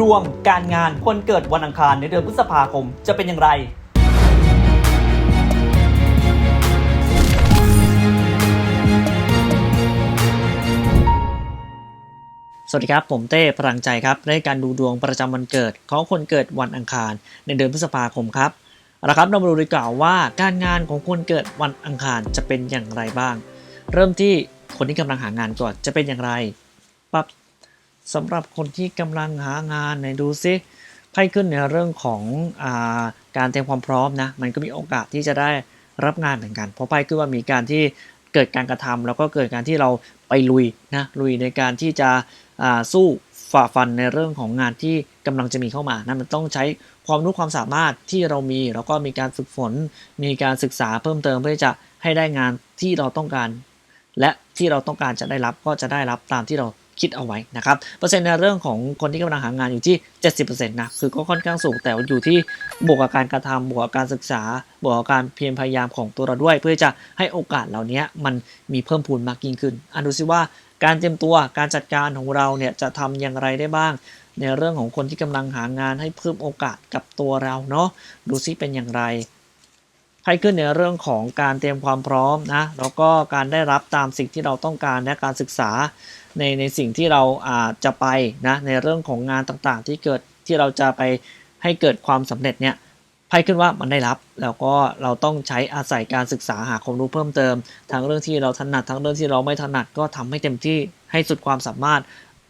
ดวงการงานคนเกิดวันอังคารในเดือนพฤษภาคมจะเป็นอย่างไร สวัสดีครับ ผมเต้พลังใจครับในการดูดวงประจำวันเกิดของคนเกิดวันอังคารในเดือนพฤษภาคมครับเอาละครับเรามาดูดีกว่าว่าการงานของคนเกิดวันอังคารจะเป็นอย่างไรบ้าง เริ่มที่คนที่กำลังหางานก่อนจะเป็นอย่างไรปั๊บ สำหรับคนที่กำลังหางานไหนดูซิไพ่ขึ้นในเรื่องของอาการเตรียมความพร้อมนะมันก็มีโอกาสที่จะได้รับงานเหมือนกัน เพราะไพ่ขึ้นว่ามีการที่เกิดการกระทำแล้วก็เกิดการที่เราไปลุยนะลุยในการที่จะสู้ฝ่าฟันในเรื่องของงานที่กำลังจะมีเข้ามานะมันต้องใช้ความรู้ความสามารถที่เรามี แล้วก็มีการฝึกฝน มีการศึกษาเพิ่มเติมเพื่อจะให้ได้งานที่เราต้องการ และที่เราต้องการจะได้รับก็จะได้รับตามที่เรา คิดเอาไว้นะครับเปอร์เซ็นต์ในเรื่องของคนที่กำลังหางานอยู่ที่ 70%นะคือก็ค่อนข้างสูงแต่อยู่ที่บวกกับการกระทำบวกกับการศึกษา บวกกับการเพียรพยายามของตัวเราด้วย เพื่อจะให้โอกาสเหล่านี้มันมีเพิ่มพูนมากยิ่งขึ้นอันดูซิว่าการเตรียมตัวการจัดการของเราเนี่ยจะทำอย่างไรได้บ้าง ในเรื่องของคนที่กำลังหางานให้เพิ่มโอกาสกับตัวเราเนาะดูซิเป็นอย่างไรไพ่ขึ้นในเรื่องของการเตรียมความพร้อมนะแล้วก็การได้รับตามสิ่งที่เราต้องการและการศึกษา ในในสิ่งที่เราอาจจะไปนะในเรื่องของงานต่างๆ ที่เกิดที่เราจะไปให้เกิดความสำเร็จเนี่ยไพ่ขึ้นว่ามันได้รับ แล้วก็เราต้องใช้อาศัยการศึกษาหาความรู้เพิ่มเติม ทั้งเรื่องที่เราถนัดทั้งเรื่องที่เราไม่ถนัดก็ทำให้เต็มที่ให้สุดความสามารถ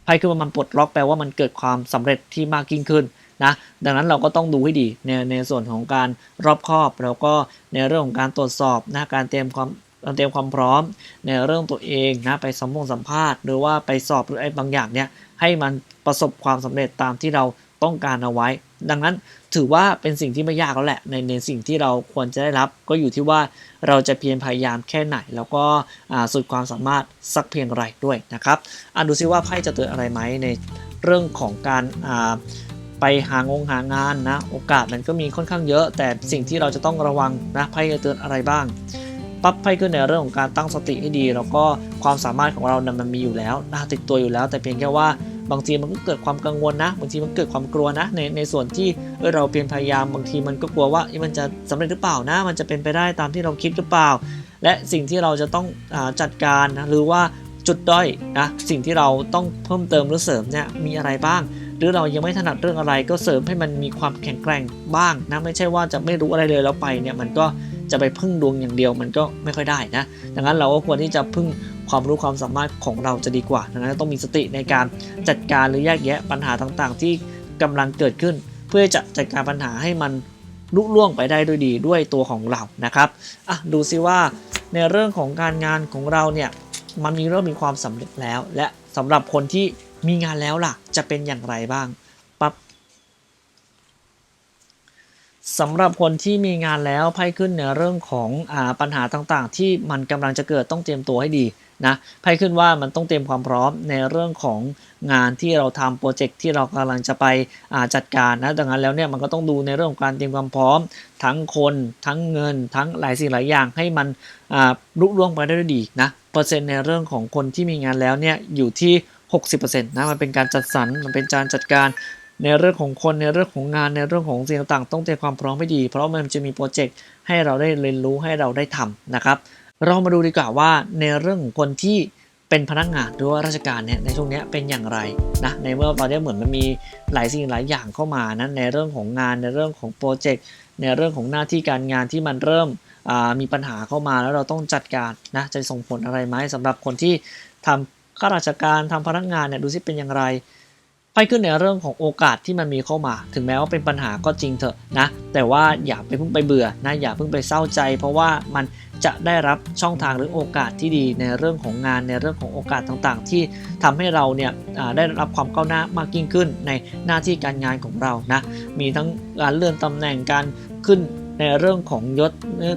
ไพ่ขึ้นว่ามันปลดล็อกแปลว่ามันเกิดความสำเร็จที่มากยิ่งขึ้นนะดังนั้นเราก็ต้องดูให้ดีในในส่วนของการรอบคอบ แล้วก็ในเรื่องของการตรวจสอบนะการเตรียมความ เตรียมความพร้อมในเรื่องตัวเองนะไปสัมพงสัมภาษณ์หรือว่าไปสอบหรือไอ้บางอย่างเนี่ยให้มันประสบความสำเร็จตามที่เราต้องการเอาไว้ ดังนั้นถือว่าเป็นสิ่งที่ไม่ยากแล้วแหละในในสิ่งที่เราควรจะได้รับ ก็อยู่ที่ว่าเราจะเพียรพยายามแค่ไหน แล้วก็สุดความสามารถสักเพียงไรด้วยนะครับอะดูซิว่าไพ่จะเตือนอะไรไหมในเรื่องของการอ่าไปหางงหางานนะ โอกาสมันก็มีค่อนข้างเยอะ แต่สิ่งที่เราจะต้องระวังนะไพ่จะเตือนอะไรบ้าง ปั๊บไพ่ขึ้นในเรื่องของการตั้งสติให้ดี แล้วก็ความสามารถของเรานะมันมีอยู่แล้วนะติดตัวอยู่แล้ว แต่เพียงแค่ว่าบางทีมันก็เกิดความกังวลนะ บางทีมันเกิดความกลัวนะ ในในส่วนที่เออเราเพียรพยายามบางทีมันก็กลัวว่ามันจะสำเร็จหรือเปล่านะ มันจะเป็นไปได้ตามที่เราคิดหรือเปล่า และสิ่งที่เราจะต้องอจัดการนะหรือว่าจุดด้อยนะสิ่งที่เราต้องเพิ่มเติมหรือเสริมเนี่ยมีอะไรบ้าง หรือเรายังไม่ถนัดเรื่องอะไรก็เสริมให้มันมีความแข็งแกร่งบ้างนะไม่ใช่ว่าจะไม่รู้อะไรเลยแล้วไปเนี่ยมันก็ จะไปพึ่งดวงอย่างเดียวมันก็ไม่ค่อยได้นะ ดังนั้นเราก็ควรที่จะพึ่งความรู้ความสามารถของเราจะดีกว่า ดังนั้นต้องมีสติในการจัดการหรือแยกแยะปัญหาต่างๆ ที่กำลังเกิดขึ้น เพื่อจะจัดการปัญหาให้มันลุล่วงไปได้ด้วยดีด้วยตัวของเรานะครับอะดูซิว่าในเรื่องของการงานของเราเนี่ยมันมีเริ่มมีความสำเร็จแล้ว และสำหรับคนที่มีงานแล้วล่ะ จะเป็นอย่างไรบ้างปั๊บ สำหรับคนที่มีงานแล้วไพ่ขึ้นในเรื่องของอปัญหาต่างๆ ที่มันกำลังจะเกิดต้องเตรียมตัวให้ดีนะไพ่ขึ้นว่ามันต้องเตรียมความพร้อมในเรื่องของงานที่เราทำโปรเจกต์ที่เรากำลังจะไปจัดการนะดังนั้นแล้วเนี่ยมันก็ต้องดูในเรื่องของการเตรียมความพร้อม ทั้งคนทั้งเงิน ทั้งหลายสิ่งหลายอย่างให้มันอ่าลุล่วงไปได้ด้วยดีนะเปอร์เซ็นต์ในเรื่องของคนที่มีงานแล้วเนี่ยอยู่ที่ 60%นะมันเป็นการจัดสรรมันเป็นการจัดการ ในเรื่องของคนในเรื่องของงานในเรื่องของสิ่งต่างๆ ต้องเตรียมความพร้อมให้ดี เพราะมันจะมีโปรเจกต์ให้เราได้เรียนรู้ให้เราได้ทำนะครับ เรามาดูดีกว่าว่าในเรื่องของคนที่เป็นพนักงานหรือว่าราชการเนี่ยในช่วงนี้เป็นอย่างไรนะในเมื่อตอนนี้เหมือนมันมีหลายสิ่งหลายอย่างเข้ามานะในเรื่องของงานในเรื่องของโปรเจกต์ในเรื่องของหน้าที่การงานที่มันเริ่มมีปัญหาเข้ามาแล้วเราต้องจัดการนะจะส่งผลอะไรไหมสำหรับคนที่ทำข้าราชการทำพนักงานเนี่ยดูซิเป็นอย่างไร ไพ่ขึ้นในเรื่องของโอกาสที่มันมีเข้ามา ถึงแม้ว่าเป็นปัญหาก็จริงเถอะนะ แต่ว่าอย่าไปเพิ่งไปเบื่อนะอย่าเพิ่งไปเศร้าใจ เพราะว่ามันจะได้รับช่องทางหรือโอกาสที่ดีในเรื่องของงานในเรื่องของโอกาสต่างๆ ที่ทำให้เราเนี่ยได้รับความก้าวหน้ามากยิ่งขึ้นในหน้าที่การงานของเรานะมีทั้งการเลื่อนตำแหน่งการขึ้น ในเรื่องของยศ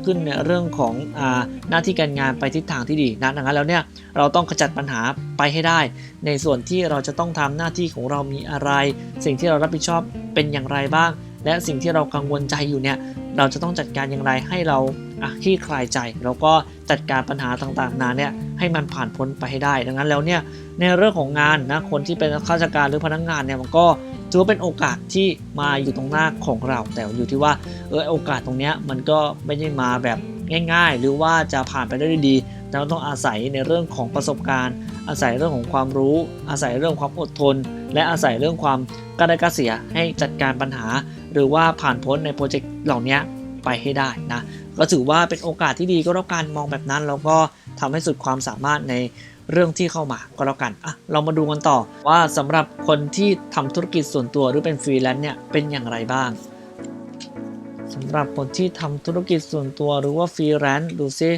ขึ้นในเรื่องของอหน้าที่การงานไปทิศทางที่ดีนะดังนั้นแล้วเนี่ยเราต้องขจัดปัญหาไปให้ได้ ในส่วนที่เราจะต้องทำหน้าที่ของเรามีอะไร สิ่งที่เรารับผิดชอบเป็นอย่างไรบ้าง และสิ่งที่เรากังวลใจอยู่เนี่ยเราจะต้องจัดการอย่างไรให้เราคลี่คลายใจแล้วก็จัดการปัญหาต่างๆนาเนี่ยให้มันผ่านพ้นไปให้ได้ ดังนั้นแล้วเนี่ยในเรื่องของงานนะคนที่เป็นข้าราชการหรือพนักงานเนี่ยมันก็ ถือว่าเป็นโอกาสที่มาอยู่ตรงหน้าของเรา แต่อยู่ที่ว่าเออโอกาสตรงเนี้ยมันก็ไม่ได้มาแบบง่าย ๆ หรือว่าจะผ่านไปได้ด้วยดี แต่เราต้องอาศัยในเรื่องของประสบการณ์ อาศัยเรื่องของความรู้ อาศัยเรื่องความอดทน และอาศัยเรื่องความกล้าได้กล้าเสียให้จัดการปัญหา หรือว่าผ่านพ้นในโปรเจกต์เหล่านี้ไปให้ได้นะก็ถือว่าเป็นโอกาสที่ดีก็แล้วกันมองแบบนั้นแล้วก็ทำให้สุดความสามารถใน เรื่องที่เข้ามาก็แล้วกันอะเรามาดูกันต่อว่าสำหรับคนที่ทำธุรกิจส่วนตัวหรือเป็นฟรีแลนซ์เนี่ยเป็นอย่างไรบ้างสำหรับคนที่ทำธุรกิจส่วนตัวหรือว่าฟรีแลนซ์ดูซิ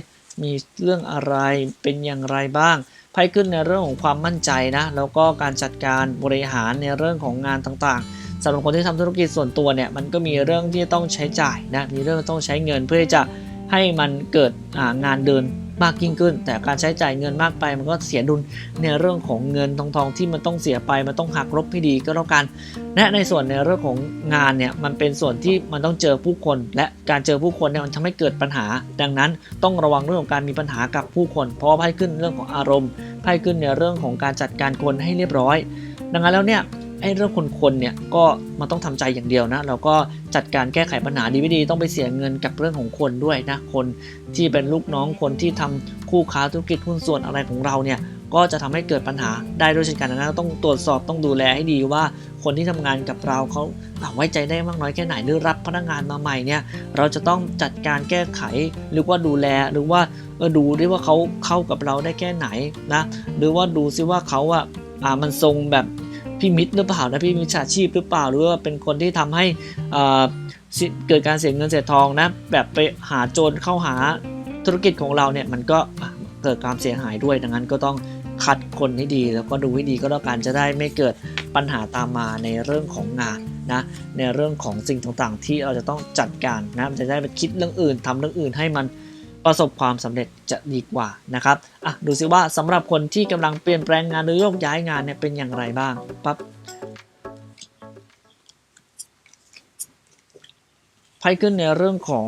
มีเรื่องอะไรเป็นอย่างไรบ้างไพ่ขึ้นในเรื่องของความมั่นใจนะแล้วก็การจัดการบริหารในเรื่องของงานต่างๆสำหรับคนที่ทำธุรกิจส่วนตัวเนี่ยมันก็มีเรื่องที่ต้องใช้จ่ายนะมีเรื่องต้องใช้เงินเพื่อจะให้มันเกิดงานเดิน มากยิ่งขึ้น แต่การใช้จ่ายเงินมากไป มันก็เสียดุลในเรื่องของเงินทองทองที่มันต้องเสียไป มันต้องหักลบให้ดีก็แล้วกัน และในส่วนในเรื่องของงานเนี่ยมันเป็นส่วนที่มันต้องเจอผู้คน และการเจอผู้คนเนี่ยมันทำให้เกิดปัญหา ดังนั้นต้องระวังเรื่องของการมีปัญหากับผู้คน เพราะไพ่ขึ้นเรื่องของอารมณ์ไพ่ขึ้นในเรื่องของการจัดการคนให้เรียบร้อย ดังนั้นแล้วเนี่ย ไอ้เรื่องคนๆเนี่ยก็มันต้องทำใจอย่างเดียวนะเราก็จัดการแก้ไขปัญหาดีไม่ดีต้องไปเสียเงินกับเรื่องของคนด้วยนะคนที่เป็นลูกน้องคนที่ทำคู่ค้าธุรกิจหุ้นส่วนอะไรของเราเนี่ยก็จะทำให้เกิดปัญหาได้ด้วยเช่นกันนะต้องตรวจสอบต้องดูแลให้ดีว่าคนที่ทำงานกับเราเขาไว้ใจได้มากน้อยแค่ไหนหรือรับพนักงานมาใหม่เนี่ยเราจะต้องจัดการแก้ไขหรือว่าดูแลหรือว่าดูด้วยว่าเขาเข้ากับเราได้แค่ไหนนะหรือว่าดูซิว่าเขาอะอ่ามันทรงแบบ พี่มิตรหรือเปล่านะพี่มิจฉาชีพหรือเปล่าหรือว่าเป็นคนที่ทำให้เกิดการเสียเงินเสียทองนะแบบไปหาโจรเข้าหาธุรกิจของเราเนี่ยมันก็เกิดความเสียหายด้วยดังนั้นก็ต้องคัดคนให้ดีแล้วก็ดูให้ดีก็แล้วกันจะได้ไม่เกิดปัญหาตามมาในเรื่องของงานนะในเรื่องของสิ่งต่างๆ ที่เราจะต้องจัดการนะจะได้ไปคิดเรื่องอื่นทำเรื่องอื่นให้มัน ประสบความสำเร็จจะดีกว่านะครับอะดูซิว่าสำหรับคนที่กำลังเปลี่ยนแปลงงานหรือโยกย้ายงานเนี่ยเป็นอย่างไรบ้างปั๊บไพ่ขึ้นในเรื่องของ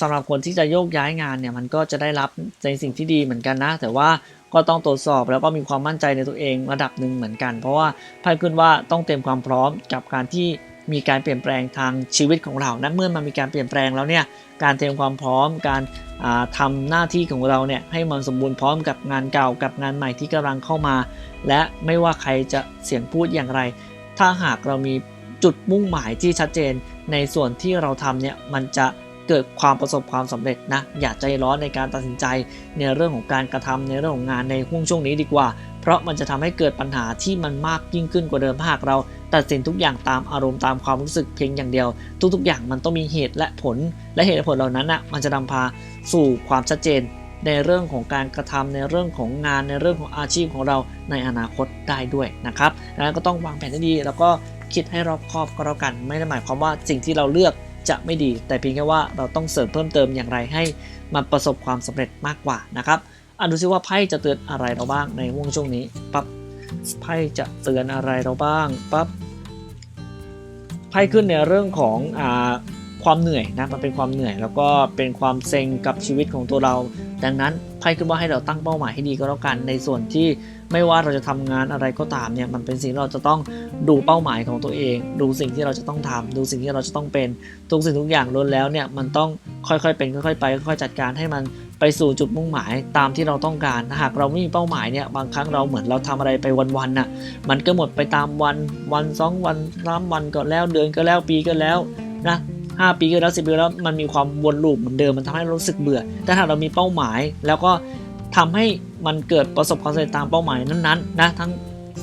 สำหรับคนที่จะโยกย้ายงานเนี่ยมันก็จะได้รับในสิ่งที่ดีเหมือนกันนะ แต่ว่าก็ต้องตรวจสอบแล้วก็มีความมั่นใจในตัวเองระดับหนึ่งเหมือนกัน เพราะว่าไพ่ขึ้นว่าต้องเตรียมความพร้อมกับการที่ มีการเปลี่ยนแปลงทางชีวิตของเรานะเมื่อมันมีการเปลี่ยนแปลงแล้วเนี่ยการเตรียมความพร้อม การทำหน้าที่ของเราเนี่ยให้มันสมบูรณ์พร้อมกับงานเก่ากับงานใหม่ที่กำลังเข้ามา และไม่ว่าใครจะเสียงพูดอย่างไร ถ้าหากเรามีจุดมุ่งหมายที่ชัดเจนในส่วนที่เราทำเนี่ยมันจะเกิดความประสบความสำเร็จนะอย่าใจร้อนในการตัดสินใจในเรื่องของการกระทำในเรื่องของงานในห่วงช่วงนี้ดีกว่า เพราะมันจะทำให้เกิดปัญหาที่มันมากยิ่งขึ้นกว่าเดิมหากเรา ตัดสินทุกอย่างตามอารมณ์ตามความรู้สึกเพียงอย่างเดียว ทุกๆ อย่างมันต้องมีเหตุและผล และเหตุและผลเหล่านั้นอะมันจะนำพาสู่ความชัดเจน ในเรื่องของการกระทำในเรื่องของงานในเรื่องของอาชีพของเราในอนาคตได้ด้วยนะครับดังนั้นก็ต้องวางแผนให้ดี แล้วก็คิดให้รอบคอบก็แล้วกัน ไม่ได้หมายความว่าสิ่งที่เราเลือกจะไม่ดี แต่เพียงแค่ว่าเราต้องเสริมเพิ่มเติมอย่างไรให้มันประสบความสำเร็จมากกว่านะครับอะดูซิว่าไพ่จะเตือนอะไรเราบ้างในห่วงช่วงนี้ปั๊บ ไพ่จะเตือนอะไรเราบ้างปั๊บไพ่ขึ้นในเรื่องของอ่าความเหนื่อยนะมันเป็นความเหนื่อย แล้วก็เป็นความเซ็งกับชีวิตของตัวเรา ดังนั้นไพ่ขึ้นว่าให้เราตั้งเป้าหมายให้ดีก็แล้วกันในส่วนที่ไม่ว่าเราจะทำงานอะไรก็ตามเนี่ยมันเป็นสิ่งเราจะต้องดูเป้าหมายของตัวเอง ดูสิ่งที่เราจะต้องทำดูสิ่งที่เราจะต้องเป็นทุกสิ่งทุกอย่างล้วนแล้วเนี่ยมันต้อง ค่อยๆเป็นค่อยๆไปค่อยๆจัดการให้มันไปสู่จุดมุ่งหมายตามที่เราต้องการหากเราไม่มีเป้าหมายเนี่ยบางครั้งเราเหมือนเราทำอะไรไปวันๆน่ะมันก็หมดไปตามวันวันสองวันสามวันก็แล้วเดือนก็แล้วปีก็แล้วนะห้าปีก็แล้วสิบปีแล้วมันมีความวนลูปเหมือนเดิมมันทำให้เรารู้สึกเบื่อ แต่ถ้าเรามีเป้าหมาย แล้วก็ทำให้มันเกิดประสบความสำเร็จตามเป้าหมายนั้นๆนะทั้ง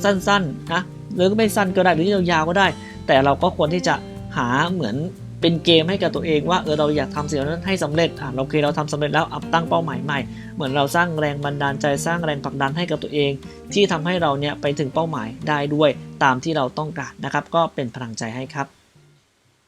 สั้นๆนะหรือไม่สั้นก็ได้หรือยาวๆก็ได้ แต่เราก็ควรที่จะหาเหมือน เป็นเกมให้กับตัวเองว่าเออเราอยากทำสิ่งนั้นให้สำเร็จอะเราเคเราทำสำเร็จแล้วอัพตั้งเป้าหมายใหม่ เหมือนเราสร้างแรงบันดาลใจสร้างแรงผลักดันให้กับตัวเอง ที่ทำให้เราเนี่ยไปถึงเป้าหมายได้ด้วยตามที่เราต้องการนะครับ ก็เป็นพลังใจให้ครับ